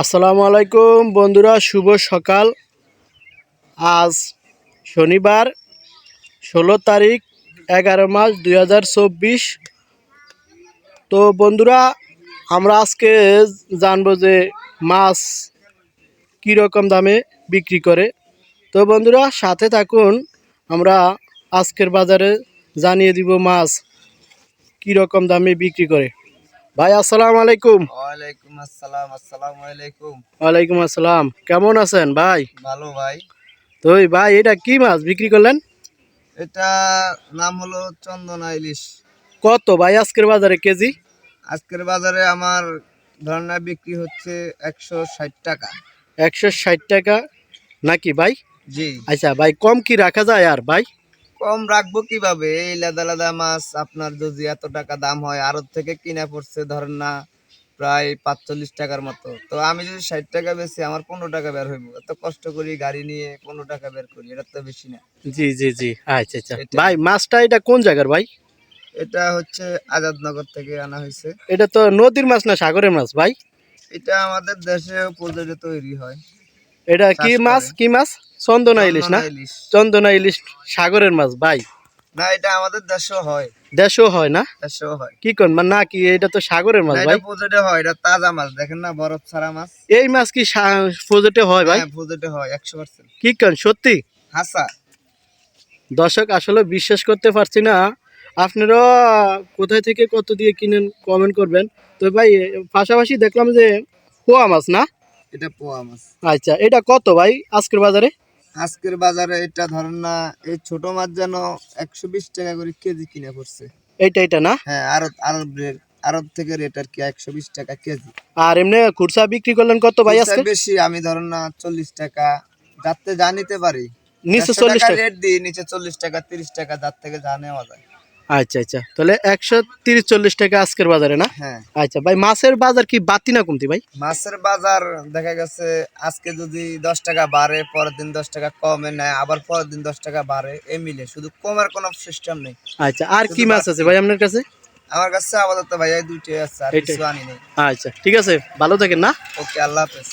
আসসালামু আলাইকুম বন্ধুরা, শুভ সকাল। আজ শনিবার, ষোলো তারিখ, এগারো মাস দুই হাজার চব্বিশ। তো বন্ধুরা, আমরা আজকে জানব যে মাছ কীরকম দামে বিক্রি করে। তো বন্ধুরা, সাথে থাকুন, আমরা আজকের বাজারে জানিয়ে দিব মাছ কীরকম দামে বিক্রি করে। ভাই, আসসালামু আলাইকুম। আসসালাম আসসালামু আলাইকুম। ওয়ালাইকুম আসসালাম। কেমন আছেন ভাই? ভালো ভাই। তো ভাই এটা কি মাছ বিক্রি করলেন? এটা নাম হলো চন্দনা ইলিশ। কত ভাই আজকের বাজারে কেজি? আজকের বাজারে আমার ধরনা বিক্রি হচ্ছে একশো ষাট টাকা। একশো ষাট টাকা নাকি ভাই? জি। আচ্ছা ভাই কম কি রাখা যায় আর ভাই? কম রাখব কীভাবে? এই লাদা লাদা মাছ আপনার যদি এত টাকা দাম হয় আড়ত থেকে কিনা পড়ছে ধরেন না প্রায় পাঁচচল্লিশ টাকার মতো। তো আমি যদি ষাট টাকা বেশি আমার পনেরো টাকা বের হইব। এত কষ্ট করি গাড়ি নিয়ে পনেরো টাকা বের করি এটা তো বেশি না। জি জি জি। আচ্ছা আচ্ছা। ভাই মাছটা এটা কোন জায়গার ভাই? এটা হচ্ছে আজাদনগর থেকে আনা হয়েছে এটা তো নদীর মাছ না সাগরের মাছ ভাই? এটা আমাদের দেশে প্রজেক্টে তৈরি হয়। এটা কি মাছ? কি মাছ? চন্দনা ইলিশ না? চন্দনা ইলিশ সাগরের মাছ ভাই। না এটা আমাদের দেশেও হয়। দেশও হয় না? দেশেও হয়। কি কোন মানে না কি এটা তো সাগরের মাছ ভাই? এটা হয় এটা তাজা মাছ দেখেন না বরফ ছাড়া মাছ? এই মাছ কি হয় ভাই? হ্যাঁ হয় একশো পার্সেন্ট। কি কোন সত্যি? হাসা। দর্শক আসলে বিশ্বাস করতে পারছি না। আপনারা কোথায় থেকে কত দিয়ে কিনেন কমেন্ট করবেন। তো ভাই পাশাপাশি দেখলাম যে পোয়া মাছ না? এটা পোয়া মাছ। আচ্ছা এটা কত ভাই আজকের বাজারে? আজকের বাজারে এটা ধরেন না এই ছোট মাছ যেন একশো বিশ টাকা করে কেজি কিনে পড়ছে। এইটা এটা না? হ্যাঁ আরব আরব রেট আরব থেকে রেট আর কি একশো বিশ টাকা কেজি। আর এমনি খুরসা বিক্রি করলেন কত ভাই আজকে? বেশি আমি ধরেন না চল্লিশ টাকা যাতে যা নিতে পারি। নিচে চল্লিশ টাকা টাকা। রেট দিই নিচে চল্লিশ টাকা তিরিশ টাকা যার থেকে যা নেওয়া যায়। আচ্ছা আচ্ছা। তাহলে একশো তিরিশ চল্লিশ টাকা আজকের বাজারে না? হ্যাঁ। আচ্ছা ভাই মাছের বাজার কি বাতি না কমতি ভাই? মাছের বাজার দেখা গেছে আজকে যদি দশ টাকা বাড়ে পরের দিন দশ টাকা কমে নেয় আবার পরের দিন দশ টাকা বাড়ে এ মিলে। শুধু কমের কোনো সিস্টেম নেই। আচ্ছা আর কি মাছ আছে ভাই আপনার কাছে? আমার কাছে আপাতত ভাইয়া দুইটাই আছে আর কিছু আনি নেই। আচ্ছা ঠিক আছে ভালো থাকেন না? ওকে আল্লাহ হাফেজ।